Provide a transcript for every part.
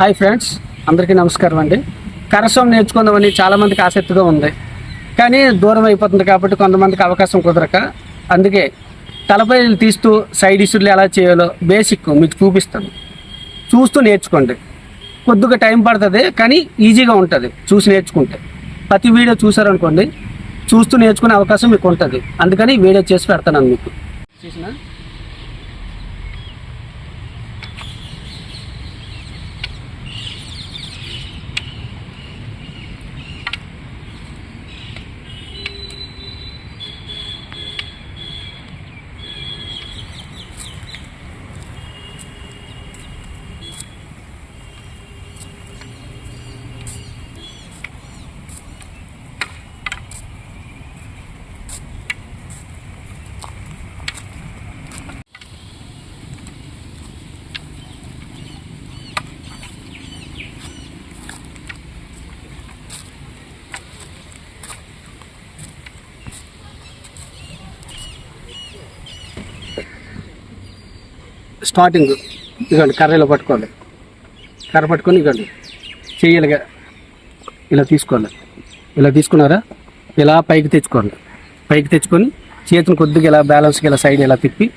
Hi friends అందరికీ నమస్కారం అండి. కరసం నేర్చుకుందామని చాలామందికి ఆసక్తిగా ఉంది. కానీ దూరం అయిపోతుంది కాబట్టి కొంతమందికి అవకాశం కుదరక అందుకే తలపై తీస్తూ సైడ్ ఇష్యూలు ఎలా చేయాలో బేసిక్ మీకు చూపిస్తాను. చూస్తూ నేర్చుకోండి. కొద్దిగా టైం పడుతుంది కానీ ఈజీగా ఉంటుంది చూసి నేర్చుకుంటే. ప్రతి వీడియో చూసారనుకోండి చూస్తూ నేర్చుకునే అవకాశం మీకు ఉంటుంది. అందుకని వీడియో చేసి పెడతాను మీకు. చూసినా? స్టార్టింగ్ ఇదిగోండి కర్రలో పట్టుకోవాలి కర్ర పట్టుకొని ఇదిగోండి చెయ్యలుగా. ఇలా తీసుకోవాలి ఇలా తీసుకున్నారా? ఇలా పైకి తెచ్చుకోండి. పైకి తెచ్చుకొని చేతిని కొద్దిగా ఇలా బ్యాలెన్స్కి ఇలా సైడ్ ఇలా తిప్పి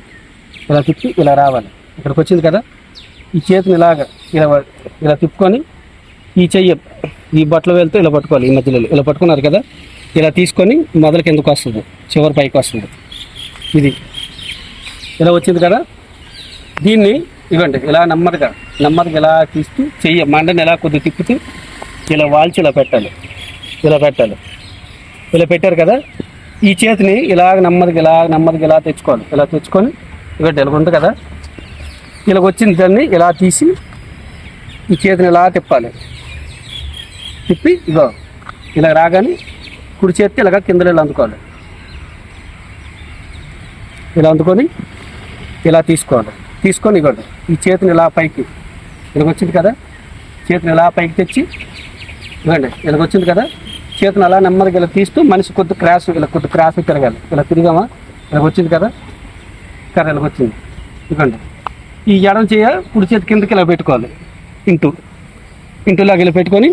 ఇలా తిప్పి ఇలా రావాలి. ఇక్కడికి వచ్చింది కదా? ఈ చేతిని ఇలాగ ఇలా ఇలా తిప్పుకొని ఈ చెయ్యి ఈ బట్టలు వెళ్తే ఇలా పట్టుకోవాలి ఈ మధ్యలో. ఇలా పట్టుకున్నారు కదా? ఇలా తీసుకొని మొదలకి ఎందుకు వస్తుంది? చివరి పైకి వస్తుంది. ఇది. ఇలా వచ్చింది కదా? దీన్ని ఇవ్వండి ఇలా నెమ్మదిగా నెమ్మదిగా ఇలా తీస్తూ చెయ్యి మండని ఇలా కొద్దిగా తిప్పుతూ ఇలా వాల్చి ఇలా పెట్టాలి. ఇలా పెట్టాలి. ఇలా పెట్టారు కదా? ఈ చేతిని ఇలాగ నెమ్మదిగా ఇలాగ నెమ్మదిగా ఇలా తెచ్చుకోవాలి. ఇలా తెచ్చుకొని ఇవ్వండి ఇలా ఉంది కదా? ఇలా వచ్చిన దాన్ని ఇలా తీసి ఈ చేతిని ఇలా తిప్పాలి. తిప్పి ఇగో ఇలా రాగానే కుడి చేతి ఇలాగ కిందలో ఇలా అందుకోవాలి. ఇలా అందుకొని ఇలా తీసుకోవాలి. తీసుకొని ఇవ్వండి ఈ చేతిని ఇలా పైకి ఇలాగొచ్చింది కదా? చేతిని ఇలా పైకి తెచ్చి ఇవ్వండి ఇలాగ వచ్చింది కదా? చేతిని అలా నెమ్మదిగా ఇలా తీస్తూ మనిషి కొద్ది క్రాస్ ఇలా కొద్ది క్రాస్ తిరగాలి. ఇలా తిరిగామా? ఇలాగ వచ్చింది కదా? కర్ర ఇలాగ వచ్చింది ఇవ్వండి ఈ ఎడం చేయ కుడి చేతి కిందకి ఇలా పెట్టుకోవాలి. ఇంటూ ఇంటూలాగా ఇలా పెట్టుకొని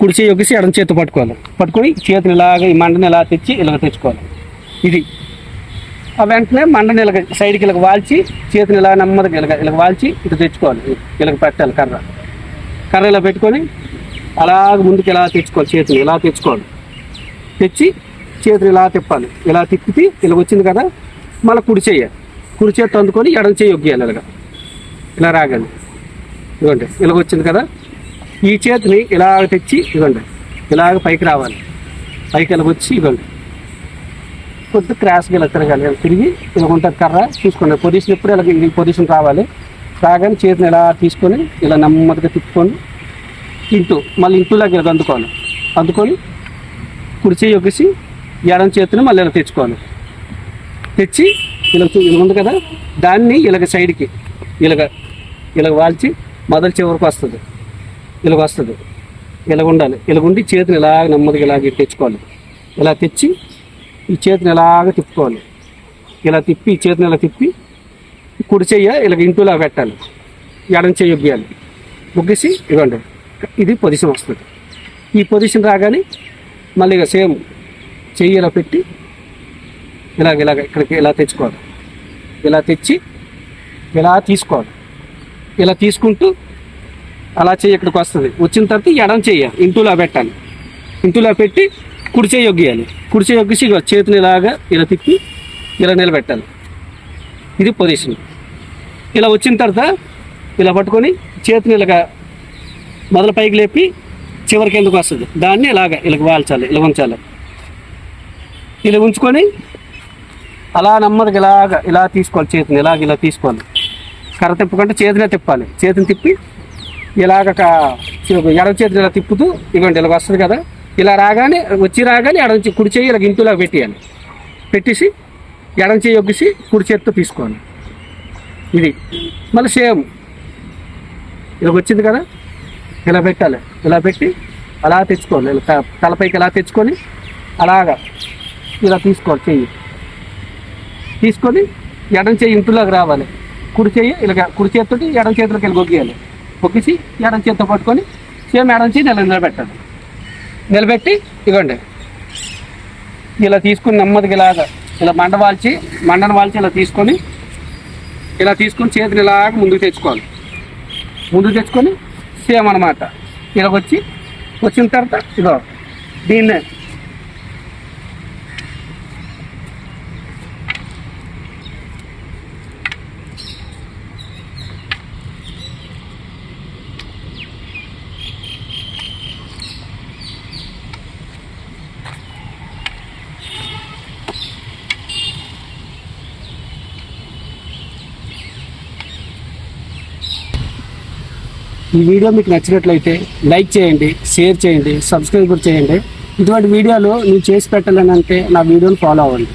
కుడి చేయి ఒకేసి ఎడం చేతి పట్టుకోవాలి. పట్టుకొని చేతిని ఇలాగ ఈ మండని ఇలా తెచ్చి ఇలాగ తెచ్చుకోవాలి. ఇది వెంటనే మండని ఇలాగ సైడ్కి ఇలాగ వాల్చి చేతిని ఇలా నెమ్మదిగా ఇలాగ ఇలాగ వాల్చి ఇటు తెచ్చుకోవాలి. ఇలాగ పెట్టాలి కర్ర. కర్ర ఇలా పెట్టుకొని అలాగ ముందుకు ఇలా తెచ్చుకోవాలి చేతిని ఇలా తెచ్చుకోవాలి. తెచ్చి చేతిని ఇలా తిప్పాలి. ఇలా తిప్పితే ఇలా వచ్చింది కదా మళ్ళీ కుడి చేయాలి కుడి చేతి అందుకొని ఎడం చెయ్యి ఒగ్గేయాలి ఇలాగ ఇలా రాగండి ఇదిగోండి ఇలాగ వచ్చింది కదా. ఈ చేతిని ఇలాగ తెచ్చి ఇదిగోండి ఇలాగ పైకి రావాలి. పైకి ఇలాగ వచ్చి ఇదిగోండి. కొద్ది క్రాస్గా ఇలా తిరగాలి ఇలా తిరిగి ఇలా ఉంటుంది కర్ర చూసుకోండి. పొజిషన్ ఎప్పుడు ఇలా ఈ పొజిషన్ రావాలి? రాగానే చేతిని ఇలా తీసుకొని ఇలా నెమ్మదిగా తిప్పుకొని ఇంటూ మళ్ళీ ఇంటూలాగా ఇలా అందుకోవాలి. అందుకొని కుడి చేయి ఒకసి ఎడం చేతిని మళ్ళీ ఇలా తెచ్చుకోవాలి. తెచ్చి ఇలా ఇలా ఉంది కదా? దాన్ని ఇలాగ సైడ్కి ఇలాగ ఇలాగ వాల్చి మొదలు చివరికి వస్తుంది. ఇలాగ వస్తుంది. ఇలాగ ఉండాలి. ఇలాగ ఉండి చేతిని ఇలాగ నెమ్మదిగా ఇలాగ తెచ్చుకోవాలి. ఇలా తెచ్చి ఈ చేతిని ఎలాగ తిప్పుకోవాలి? ఇలా తిప్పి ఈ చేతిని ఇలా తిప్పి కుడి చెయ్య ఇలా ఇంటూలా పెట్టాలి. ఎడం చెయ్యి ఒగ్గేయాలి ముగ్గేసి ఇవ్వండి. ఇది పొజిషన్ వస్తుంది. ఈ పొజిషన్ రాగానే మళ్ళీ ఇక సేమ్ చెయ్యి ఇలా పెట్టి ఇలాగ ఇలాగ ఇక్కడికి ఇలా తెచ్చుకోవాలి. ఇలా తెచ్చి ఇలా తీసుకోవాలి. ఇలా తీసుకుంటూ అలా చెయ్యి ఇక్కడికి వస్తుంది. వచ్చిన తర్వాత ఎడం చెయ్య ఇంటూలా పెట్టాలి. ఇంటూలా పెట్టి కుడిచే యొగ్గియాలి. కుడిచే కుడి ఇక చేతిని ఇలాగా ఇలా తిప్పి ఇలా నిలబెట్టాలి. ఇది పొజిషన్. ఇలా వచ్చిన తర్వాత ఇలా పట్టుకొని చేతిని ఇలాగా మొదల పైకి లేపి చివరికి ఎందుకు వస్తుంది? దాన్ని ఇలాగ ఇలా వాల్చాలి ఇలా ఉంచాలి. ఇలా ఉంచుకొని అలా నెమ్మదిగా ఇలాగ ఇలా తీసుకోవాలి చేతిని ఇలాగ ఇలా తీసుకోవాలి. కర్ర తిప్పకుండా చేతినే తిప్పాలి. చేతిని తిప్పి ఇలాగ ఎడవ చేతిని ఇలా తిప్పుతూ ఇవ్వండి ఇలా వస్తుంది కదా. ఇలా రాగానే వచ్చి రాగానే ఎడం కుడి చేయి ఇలా ఇంటులా పెట్టేయాలి. పెట్టేసి ఎడమ చేయి ఒగ్గిసి కుడి చేతితో తీసుకోవాలి. ఇది మళ్ళీ సేమ్. ఇలా వచ్చింది కదా? ఇలా పెట్టాలి. ఇలా పెట్టి అలా తెచ్చుకోవాలి. ఇలా తలపైకి ఇలా తెచ్చుకొని అలాగా ఇలా తీసుకోవాలి చెయ్యి. తీసుకొని ఎడం చేయి ఇంటిలోకి రావాలి. కుడి చేయి ఇలా కుడి చేతితోటి ఎడం చేతిలోకి వెళ్ళి గొగ్గేయాలి గొగ్గిసి ఎడం చేతితో పట్టుకొని సేమ్ ఎడం చేయి నెల నిలబెట్టాలి. నిలబెట్టి ఇవ్వండి ఇలా తీసుకుని నెమ్మదిగా ఇలాగా ఇలా మండ వాల్చి మండను వాల్చి ఇలా తీసుకొని ఇలా తీసుకొని చేతిని ఇలాగ ముందుకు తెచ్చుకోవాలి. ముందుకు తెచ్చుకొని సేమ్ అనమాట ఇలా వచ్చి వచ్చిన తర్వాత ఇదో దీన్నే ఈ వీడియో మీకు నచ్చినట్లయితే లైక్ చేయండి షేర్ చేయండి సబ్స్క్రైబ్ చేయండి. ఇటువంటి వీడియోలు నేను చేసి పెట్టాలని అంటే నా వీడియోని ఫాలో అవ్వండి.